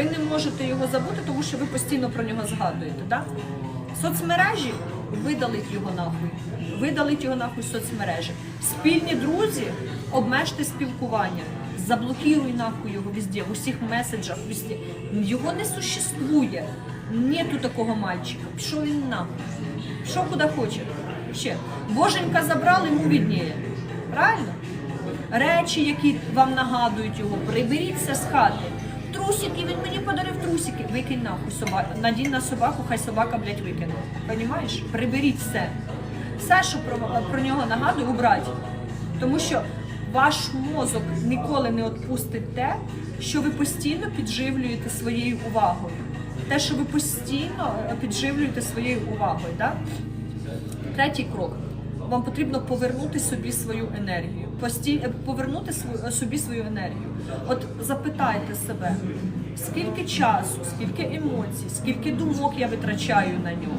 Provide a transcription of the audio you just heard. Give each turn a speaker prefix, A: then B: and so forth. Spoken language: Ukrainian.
A: Ви не можете його забути, тому що ви постійно про нього згадуєте. Да? Соцмережі видалить його нахуй. Видалить його нахуй соцмережі. Спільні друзі, обмежте спілкування. Заблокируй нахуй його везде, в усіх меседжах, везде. Його не существує. Нету такого мальчика. Пішов він нахуй. Пішов куди хоче. Ще. Боженька забрали, йому відніє. Правильно? Речі, які вам нагадують його, приберіться з хати. Трусики, він мені подарив трусики. Викинь нахуй собаку. Надінь на собаку, хай собака, блядь, викине. Понімаєш? Приберіть все. Все, що про, про нього нагадує, убрать. Тому що ваш мозок ніколи не відпустить те, що ви постійно підживлюєте своєю увагою. Те, що ви постійно е, підживлюєте своєю увагою. Да? Третій крок. Вам потрібно повернути собі свою енергію. Пості... е, Повернути свою... собі свою енергію. От запитайте себе, скільки часу, скільки емоцій, скільки думок я витрачаю на нього.